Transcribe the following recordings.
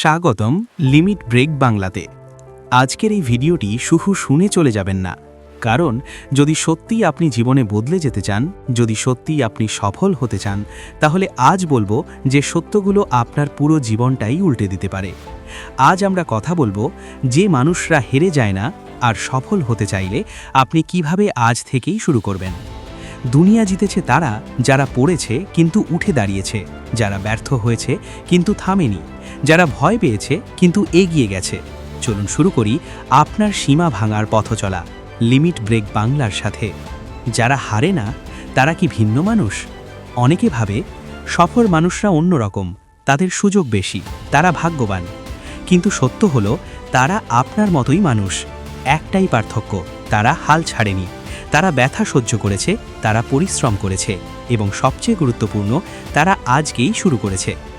স্বাগতম limit break বাংলাতে। আজকের এই ভিডিওটি শুধু শুনে চলে যাবেন না। কারণ, যদি সত্যিই আপনি জীবনে বদলে যেতে চান, যদি সত্যিই আপনি সফল হতে চান, তাহলে আজ বলব যে সত্যগুলো আপনার পুরো জীবনটাই উল্টে দিতে পারে। আজ আমরা কথা বলব যে মানুষরা হেরে যায় না আর সফল হতে চাইলে আপনি কীভাবে আজ থেকেই শুরু করবেন। দুনিয়া জিতেছে তারা যারা পড়েছে কিন্তু উঠে দাঁড়িয়েছে, যারা ব্যর্থ হয়েছে কিন্তু থামেনি। যারা ভয় পেয়েছে কিন্তু এগিয়ে গেছে। চলুন শুরু করি আপনার সীমা ভাঙার পথ চলা, লিমিট ব্রেক বাংলার সাথে। যারা হারে না, তারা কি ভিন্ন মানুষ? অনেকে ভাবে, সফল মানুষরা অন্যরকম তাদের সুযোগ বেশি, তারা ভাগ্যবান। কিন্তু সত্য হলো, তারা আপনার মতোই মানুষ। একটাই পার্থক্য, তারা হাল ছাড়েনি। তারা ব্যথা সহ্য করেছে, তারা পরিশ্রম করেছে এবং সবচেয়ে গুরুত্বপূর্ণ, তারা আজকেই শুরু করেছে।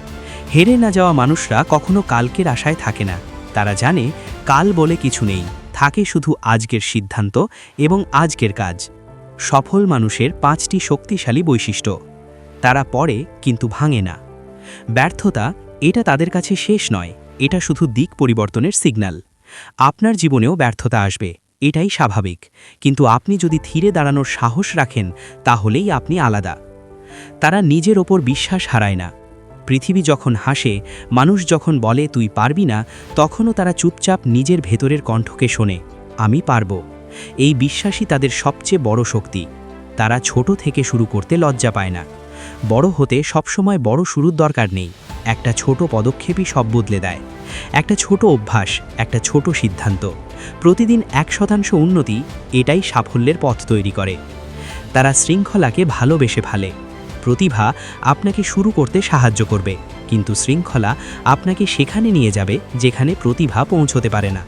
হেরে না যাওয়া মানুষরা কখনো কালকের আশায় থাকে না। তারা জানে, কাল বলে কিছু নেই। থাকে শুধু আজকের সিদ্ধান্ত এবং আজকের কাজ। সফল মানুষের পাঁচটি শক্তিশালী বৈশিষ্ট্য। তারা পড়ে, কিন্তু ভাঙে না। ব্যর্থতা, এটা তাদের কাছে শেষ নয়। এটা শুধু দিক পরিবর্তনের সিগন্যাল। আপনার জীবনেও ব্যর্থতা আসবে। এটাই স্বাভাবিক। কিন্তু আপনি যদি ধীরে দাঁড়ানোর সাহস রাখেন, তাহলেই আপনি আলাদা। তারা নিজের ওপর বিশ্বাস হারায় না। পৃথিবী যখন হাসে, মানুষ যখন বলে, তুই পারবি না, তখনও তারা চুপচাপ নিজের ভেতরের কণ্ঠকে শোনে, আমি পারব। এই বিশ্বাসই তাদের সবচেয়ে বড় শক্তি। তারা ছোট থেকে শুরু করতে লজ্জা পায় না। বড় হতে সবসময় বড় শুরুর দরকার নেই। একটা ছোট পদক্ষেপই সব বদলে দেয়। একটা ছোট অভ্যাস, একটা ছোট সিদ্ধান্ত। প্রতিদিন এক শতাংশ উন্নতি এটাই সাফল্যের পথ তৈরি করে। তারা শৃঙ্খলাকে ভালোবেসে ফেলে। প্রতিভা আপনাকে শুরু করতে সাহায্য করবে, কিন্তু শৃঙ্খলা আপনাকে সেখানে নিয়ে যাবে যেখানে প্রতিভা পৌঁছতে পারে না।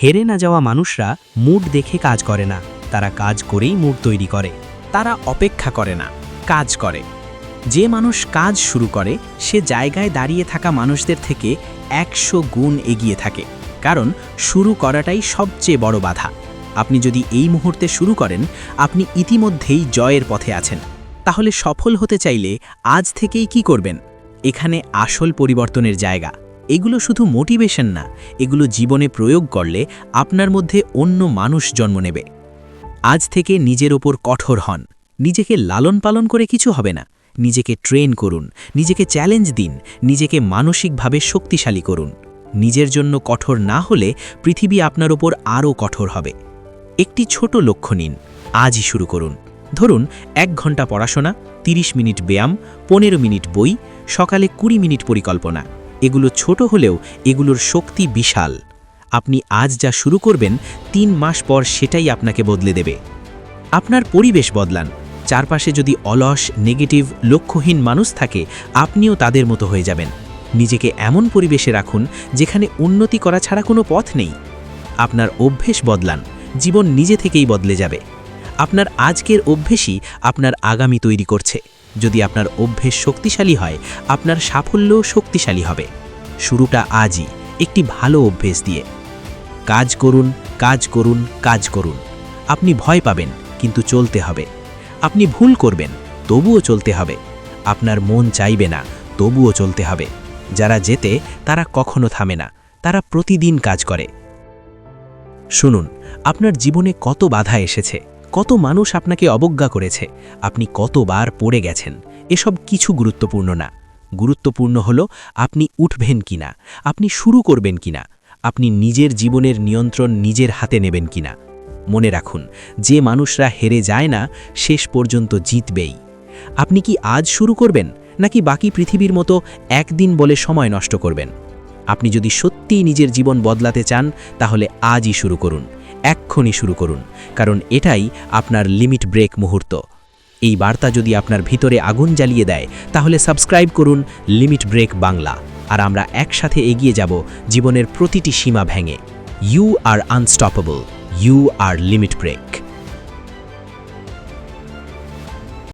হেরে না যাওয়া মানুষরা মুড দেখে কাজ করে না, তারা কাজ করেই মুড তৈরি করে, তারা অপেক্ষা করে না, কাজ করে। যে মানুষ কাজ শুরু করে, সে জায়গায় দাঁড়িয়ে থাকা মানুষদের থেকে একশো গুণ এগিয়ে থাকে, কারণ শুরু করাটাই সবচেয়ে বড় বাধা। আপনি যদি এই মুহূর্তে শুরু করেন, আপনি ইতিমধ্যেই জয়ের পথে আছেন। তাহলে সফল হতে চাইলে আজ থেকেই কি করবেন? এখানে আসল পরিবর্তনের জায়গা। এগুলো শুধু মোটিভেশন না, এগুলো জীবনে প্রয়োগ করলে আপনার মধ্যে অন্য মানুষ জন্ম নেবে। আজ থেকে নিজের ওপর কঠোর হন। নিজেকে লালন পালন করে কিছু হবে না। নিজেকে ট্রেন করুন, নিজেকে চ্যালেঞ্জ দিন, নিজেকে মানসিকভাবে শক্তিশালী করুন। নিজের জন্য কঠোর না হলে পৃথিবী আপনার ওপর আরও কঠোর হবে। একটি ছোট লক্ষ্য নিন। আজই শুরু করুন। ধরুন, এক ঘণ্টা পড়াশোনা ৩০ মিনিট ব্যায়াম, পনেরো মিনিট বই, সকালে কুড়ি মিনিট পরিকল্পনা। এগুলো ছোট হলেও এগুলোর শক্তি বিশাল। আপনি আজ যা শুরু করবেন, তিন মাস পর সেটাই আপনাকে বদলে দেবে। আপনার পরিবেশ বদলান। চারপাশে যদি অলস, নেগেটিভ, লক্ষ্যহীন মানুষ থাকে, আপনিও তাদের মতো হয়ে যাবেন। নিজেকে এমন পরিবেশে রাখুন, যেখানে উন্নতি করা ছাড়া কোনো পথ নেই। আপনার অভ্যেস বদলান। জীবন নিজে থেকেই বদলে যাবে। আপনার আজকের অভ্যেসই আপনার আগামী তৈরি করছে। যদি আপনার অভ্যেস শক্তিশালী হয়, আপনার সাফল্যও শক্তিশালী হবে। শুরুটা আজই, একটি ভালো অভ্যেস দিয়ে। কাজ করুন কাজ করুন কাজ করুন। আপনি ভয় পাবেন, কিন্তু চলতে হবে। আপনি ভুল করবেন, তবুও চলতে হবে। আপনার মন চাইবে না, তবুও চলতে হবে। যারা যেতে তারা কখনো থামে না, তারা প্রতিদিন কাজ করে। শুনুন, আপনার জীবনে কত বাধা এসেছে? কত মানুষ আপনাকে অবজ্ঞা করেছে, আপনি কতবার পড়ে গেছেন, এসব কিছু গুরুত্বপূর্ণ না। গুরুত্বপূর্ণ হল, আপনি উঠবেন কিনা, আপনি শুরু করবেন কিনা, আপনি নিজের জীবনের নিয়ন্ত্রণ নিজের হাতে নেবেন কিনা। মনে রাখুন, যে মানুষরা হেরে যায় না, শেষ পর্যন্ত জিতবেই। আপনি কি আজ শুরু করবেন, নাকি বাকি পৃথিবীর মতো একদিন বলে সময় নষ্ট করবেন? আপনি যদি সত্যিই নিজের জীবন বদলাতে চান, তাহলে আজই শুরু করুন। এক্ষুনি শুরু করুন, কারণ এটাই আপনার লিমিট ব্রেক মুহূর্ত। এই বার্তা যদি আপনার ভিতরে আগুন জ্বালিয়ে দেয়, তাহলে সাবস্ক্রাইব করুন লিমিট ব্রেক বাংলা। আর আমরা একসাথে এগিয়ে যাব জীবনের প্রতিটি সীমা ভেঙে। You are unstoppable you are limit break.